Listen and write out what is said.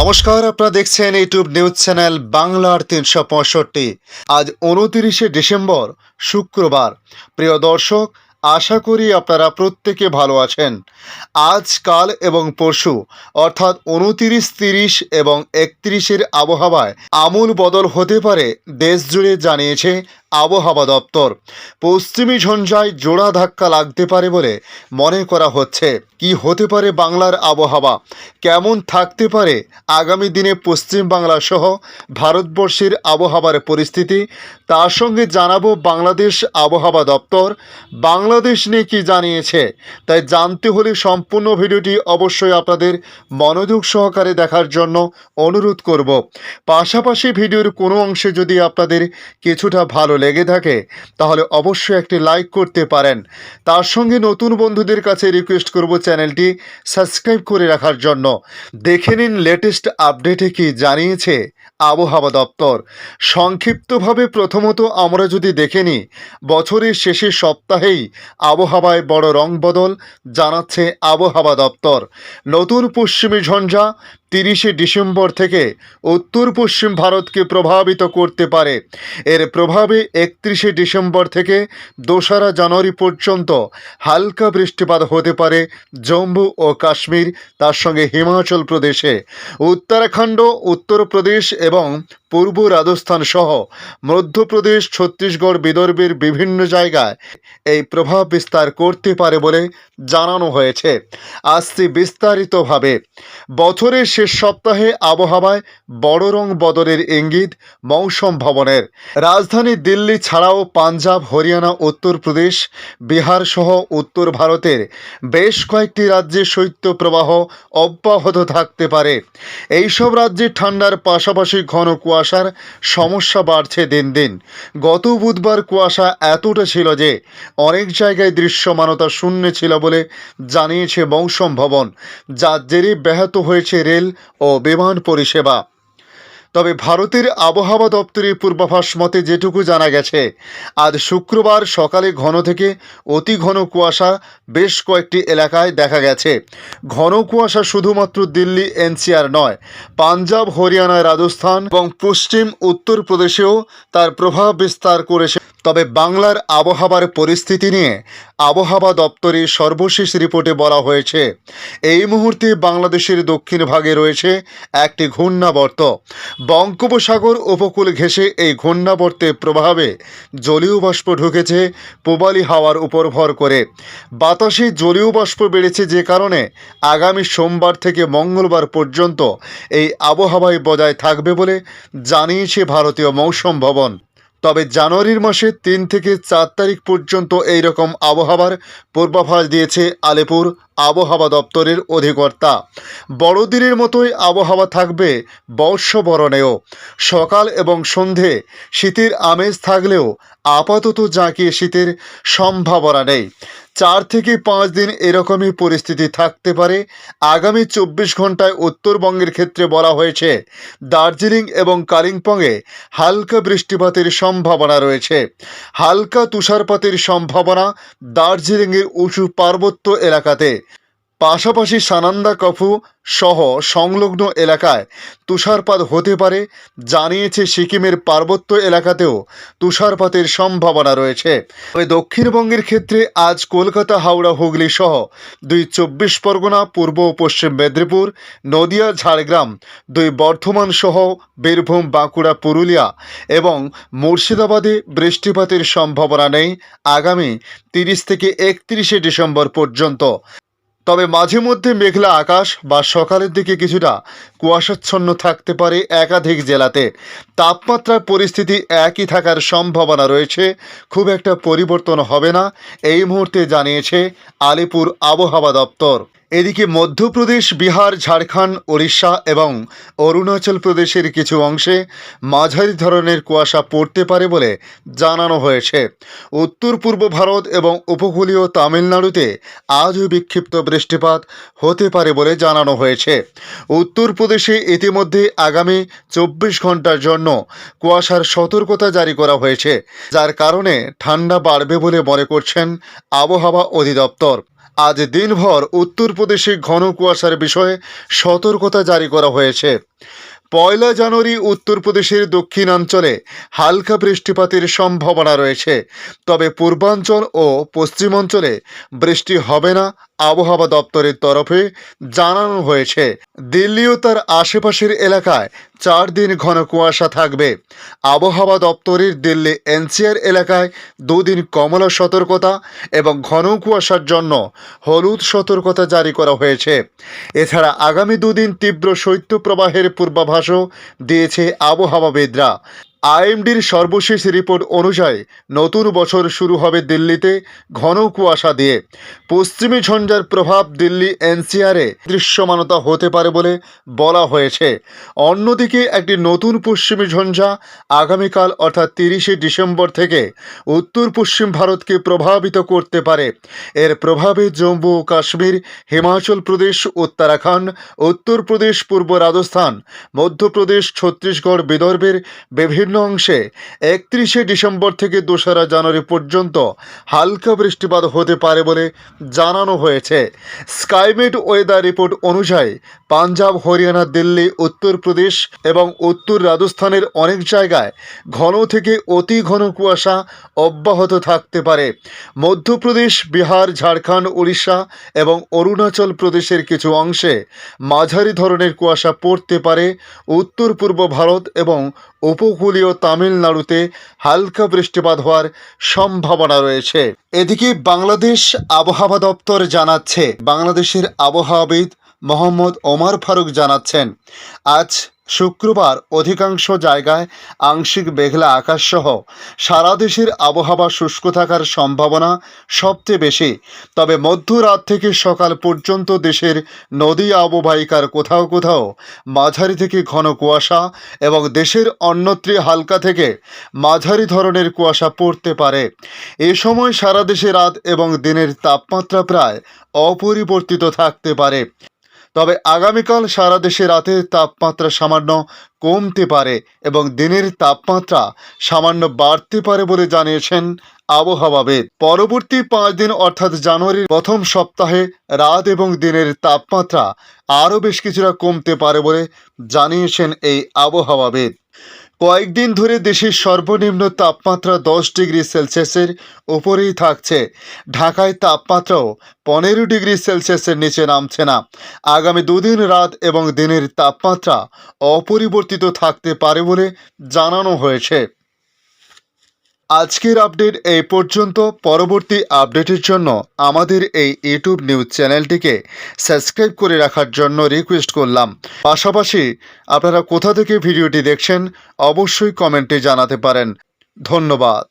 নমস্কার, আপনারা দেখছেন ইউটিউব নিউজ চ্যানেল বাংলার তিনশো পঁয়ষট্টি। আজ উনতিরিশে ডিসেম্বর, শুক্রবার। প্রিয় দর্শক, আশা করি আপনারা প্রত্যেকে ভালো আছেন। আজ, কাল এবং পরশু, অর্থাৎ উনতিরিশ, তিরিশ এবং একত্রিশের আবহাওয়ায় আমূল বদল হতে পারে দেশ জুড়ে জানিয়েছে আবহাওয়া দপ্তর। পশ্চিমী ঝঞ্ঝায় জোড়া ধাক্কা লাগতে পারে বলে মনে করা হচ্ছে। কি হতে পারে বাংলার আবহাওয়া? কেমন থাকতে পারে আগামী দিনে পশ্চিম বাংলা সহ ভারতবর্ষের আবহাওয়ার পরিস্থিতি? তার সঙ্গে জানাব বাংলাদেশ আবহাওয়া দপ্তর। বাংলাদেশ নিয়ে কি জানিয়েছে? তাই জানতে হলে সম্পূর্ণ ভিডিওটি অবশ্যই আপনাদের মনোযোগ সহকারে দেখার জন্য অনুরোধ করব। পাশাপাশি ভিডিওর কোনো অংশে যদি আপনাদের কিছুটা ভালো লেগে থাকে, তাহলে অবশ্যই একটি লাইক করতে পারেন। তার সঙ্গে নতুন বন্ধুদের কাছে রিকোয়েস্ট করব চ্যানেলটি সাবস্ক্রাইব করে রাখার জন্য। দেখে নিন লেটেস্ট আপডেটে কি জানিয়েছে আবহাওয়া দপ্তর। সংক্ষিপ্তভাবে প্রথমত আমরা যদি দেখে নিই, বছরের শেষে সপ্তাহেই আবহাওয়ায় বড় রং বদল জানাচ্ছে আবহাওয়া দপ্তর। নতুন পশ্চিমী ঝঞ্ঝা তিরিশে ডিসেম্বর থেকে উত্তর পশ্চিম ভারতকে প্রভাবিত করতে পারে। এর প্রভাবে একত্রিশে ডিসেম্বর থেকে দোসরা জানুয়ারি পর্যন্ত হালকা বৃষ্টিপাত হতে পারে জম্মু ও কাশ্মীর, তার সঙ্গে হিমাচল প্রদেশে। উত্তরাখণ্ড, উত্তরপ্রদেশ এবং পূর্ব রাজস্থান সহ মধ্যপ্রদেশ, ছত্তিশগড় বিদর্ভের বিভিন্ন জায়গায় এই প্রভাব বিস্তার করতে পারে বলে জানানো হয়েছে। আসছে বিস্তারিতভাবে, বছরের শেষ সপ্তাহে আবহাওয়ায় বড় রং বদলের ইঙ্গিত মৌসুম ভবনের। রাজধানী দিল্লি ছাড়াও পাঞ্জাব, হরিয়ানা, উত্তরপ্রদেশ, বিহার সহ উত্তর ভারতের বেশ কয়েকটি রাজ্যে শৈত্যপ্রবাহ অব্যাহত থাকতে পারে। এইসব রাজ্যে ঠান্ডার পাশাপাশি ঘন কুয়াশার সমস্যা বাড়ছে দিন দিন। গত বুধবার কুয়াশা এতটা ছিল যে অনেক জায়গায় দৃশ্যমানতা শূন্য ছিল বলে জানিয়েছে মৌসম ভবন, যার জেরে ব্যাহত হয়েছে রেল ও বিমান পরিষেবা। তবে ভারতের আবহাওয়া দপ্তরের পূর্বাভাস মতে যেটুকু জানা গেছে, আজ শুক্রবার সকালে ঘন থেকে অতি ঘন কুয়াশা বেশ কয়েকটি এলাকায় দেখা গেছে। ঘন কুয়াশা শুধুমাত্র দিল্লি, এনসিআর নয়, পাঞ্জাব, হরিয়ানা, রাজস্থান এবং পশ্চিম উত্তরপ্রদেশেও তার প্রভাব বিস্তার করেছে। তবে বাংলার আবহাওয়ার পরিস্থিতি নিয়ে আবহাওয়া দপ্তরের সর্বশেষ রিপোর্টে বলা হয়েছে, এই মুহূর্তে বাংলাদেশের দক্ষিণ ভাগে রয়েছে একটি ঘূর্ণাবর্ত। বঙ্গোপসাগর উপকূল ঘেঁষে এই ঘূর্ণাবর্তের প্রভাবে জলীয় বাষ্প ঢুকেছে পূবালি হাওয়ার উপর ভর করে। বাতাসে জলীয় বাষ্প বেড়েছে যে কারণে আগামী সোমবার থেকে মঙ্গলবার পর্যন্ত এই আবহাওয়ায় বজায় থাকবে বলে জানিয়েছে ভারতীয় মৌসুম ভবন। তবে জানুয়ারির মাসে তিন থেকে চার তারিখ পর্যন্ত এই রকম আবহাওয়ার পূর্বাভাস দিয়েছে আলিপুর আবহাওয়া দপ্তরের অধিকর্তা। বড়দিনের মতোই আবহাওয়া থাকবে বর্ষবরণেও। সকাল এবং সন্ধে শীতের আমেজ থাকলেও আপাতত জাঁকিয়ে শীতের সম্ভাবনা নেই। চার থেকে পাঁচ দিন এরকমই পরিস্থিতি থাকতে পারে। আগামী চব্বিশ ঘন্টায় উত্তরবঙ্গের ক্ষেত্রে বলা হয়েছে, দার্জিলিং এবং কালিম্পংয়ে হালকা বৃষ্টিপাতের সম্ভাবনা রয়েছে। হালকা তুষারপাতের সম্ভাবনা দার্জিলিংয়ের উঁচু পার্বত্য এলাকাতে। পাশাপাশি সানান্দা কফু সহ সংলগ্ন এলাকায় তুষারপাত হতে পারে জানিয়েছে সিকিমের পার্বত্য এলাকাতেও তুষারপাতের সম্ভাবনা রয়েছে। তবে দক্ষিণবঙ্গের ক্ষেত্রে আজ কলকাতা, হাওড়া, হুগলি সহ দুই চব্বিশ পরগনা, পূর্ব ও পশ্চিম মেদিনীপুর, নদিয়া, ঝাড়গ্রাম, দুই বর্ধমান সহ বীরভূম, বাঁকুড়া, পুরুলিয়া এবং মুর্শিদাবাদে বৃষ্টিপাতের সম্ভাবনা নেই আগামী তিরিশ থেকে একত্রিশে ডিসেম্বর পর্যন্ত। তবে মাঝে মধ্যে মেঘলা আকাশ বা সকালের দিকে কিছুটা কুয়াশাচ্ছন্ন থাকতে পারে একাধিক জেলাতে। তাপমাত্রার পরিস্থিতি একই থাকার সম্ভাবনা রয়েছে। খুব একটা পরিবর্তন হবে না, এই মুহূর্তে জানিয়েছে আলিপুর আবহাওয়া দপ্তর। এদিকে মধ্যপ্রদেশ, বিহার, ঝাড়খণ্ড, ওড়িশা এবং অরুণাচল প্রদেশের কিছু অংশে মাঝারি ধরনের কুয়াশা পড়তে পারে বলে জানানো হয়েছে। উত্তর পূর্ব ভারত এবং উপকূলীয় তামিলনাড়ুতে আজও বিক্ষিপ্ত বৃষ্টিপাত হতে পারে বলে জানানো হয়েছে। উত্তরপ্রদেশে ইতিমধ্যে আগামী চব্বিশ ঘণ্টার জন্য কুয়াশার সতর্কতা জারি করা হয়েছে, যার কারণে ঠান্ডা বাড়বে বলে মনে করছেন আবহাওয়া অধিদপ্তর। আজ দিনভর উত্তরপ্রদেশে ঘন কুয়াশার বিষয়ে সতর্কতা জারি করা হয়েছে। পয়লা জানুয়ারি উত্তরপ্রদেশের দক্ষিণাঞ্চলে হালকা বৃষ্টিপাতের সম্ভাবনা রয়েছে। তবে পূর্বাঞ্চল ও পশ্চিমাঞ্চলে বৃষ্টি হবে না আবহাওয়া দপ্তরের তরফে জানানো হয়েছে। দিল্লি ও তার আশেপাশের এলাকায় চার দিন ঘন কুয়াশা থাকবে। আবহাওয়া দপ্তরের দিল্লি এনসিআর এলাকায় দুদিন কমলা সতর্কতা এবং ঘন কুয়াশার জন্য হলুদ সতর্কতা জারি করা হয়েছে। এছাড়া আগামী দুদিন তীব্র শৈত্যপ্রবাহের পূর্বাভাসও দিয়েছে আবহাওয়াবিদরা। আইএমডির সর্বশেষ রিপোর্ট অনুযায়ী নতুন বছর শুরু হবে দিল্লিতে ঘন কুয়াশা দিয়ে। পশ্চিমী ঝঞ্ঝার প্রভাব দিল্লি এনসিআরে দৃশ্যমানতা হতে পারে বলে বলা হয়েছে। অন্যদিকে একটি নতুন পশ্চিমী ঝঞ্ঝা আগামীকাল অর্থাৎ তিরিশে ডিসেম্বর থেকে উত্তর পশ্চিম ভারতকে প্রভাবিত করতে পারে। এর প্রভাবে জম্মু ও কাশ্মীর, হিমাচল প্রদেশ, উত্তরাখণ্ড, উত্তরপ্রদেশ, পূর্ব রাজস্থান, মধ্যপ্রদেশ, ছত্তিশগড় বিদর্ভের বিভিন্ন অংশে একত্রিশে ডিসেম্বর থেকে দোসরা জানুয়ারি পর্যন্ত হালকা বৃষ্টিপাত হতে পারে বলে জানানো হয়েছে। স্কাইমেট ওয়েদার রিপোর্ট অনুযায়ী পাঞ্জাব, হরিয়ানা, দিল্লি, উত্তরপ্রদেশ এবং উত্তর রাজস্থানের অনেক জায়গায় ঘন থেকে অতি ঘন কুয়াশা অব্যাহত থাকতে পারে। মধ্যপ্রদেশ, বিহার, ঝাড়খণ্ড, উড়িষ্যা এবং অরুণাচল প্রদেশের কিছু অংশে মাঝারি ধরনের কুয়াশা পড়তে পারে। উত্তর পূর্ব ভারত এবং উপকূলীয় তামিলনাড়ুতে হালকা বৃষ্টিপাত হওয়ার সম্ভাবনা রয়েছে। এদিকে বাংলাদেশ আবহাওয়া দপ্তর জানাচ্ছে, বাংলাদেশের আবহাওয়াবিদ মোহাম্মদ ওমার ফারুক জানাচ্ছেন, আজ শুক্রবার অধিকাংশ জায়গায় আংশিক মেঘলা আকাশসহ সারা দেশের আবহাওয়া শুষ্ক থাকার সম্ভাবনা সবচেয়ে বেশি। তবে মধ্যরাত থেকে সকাল পর্যন্ত দেশের নদী অববাহিকার কোথাও কোথাও মাঝারি থেকে ঘন কুয়াশা এবং দেশের অন্যত্রে হালকা থেকে মাঝারি ধরনের কুয়াশা পড়তে পারে। এ সময় সারা দেশে রাত এবং দিনের তাপমাত্রা প্রায় অপরিবর্তিত থাকতে পারে। তবে আগামীকাল সারা দেশে রাতের তাপমাত্রা সামান্য কমতে পারে এবং দিনের তাপমাত্রা সামান্য বাড়তে পারে বলে জানিয়েছেন আবহাওয়াবিদ পরবর্তী পাঁচ দিন অর্থাৎ জানুয়ারির প্রথম সপ্তাহে রাত এবং দিনের তাপমাত্রা আরও বেশ কিছুটা কমতে পারে বলে জানিয়েছেন এই আবহাওয়াবিদ কয়েকদিন ধরে দেশের সর্বনিম্ন তাপমাত্রা দশ ডিগ্রি সেলসিয়াসের উপরেই থাকছে। ঢাকায় তাপমাত্রাও পনেরো ডিগ্রি সেলসিয়াসের নিচে নামছে না। আগামী দুদিন রাত এবং দিনের তাপমাত্রা অপরিবর্তিত থাকতে পারে বলে জানানো হয়েছে। আজকের আপডেট এই পর্যন্ত। পরবর্তী আপডেটের জন্য আমাদের এই ইউটিউব নিউজ চ্যানেলটিকে সাবস্ক্রাইব করে রাখার জন্য রিকোয়েস্ট করলাম। পাশাপাশি আপনারা কোথা থেকে ভিডিওটি দেখছেন, অবশ্যই কমেন্টে জানাতে পারেন। ধন্যবাদ।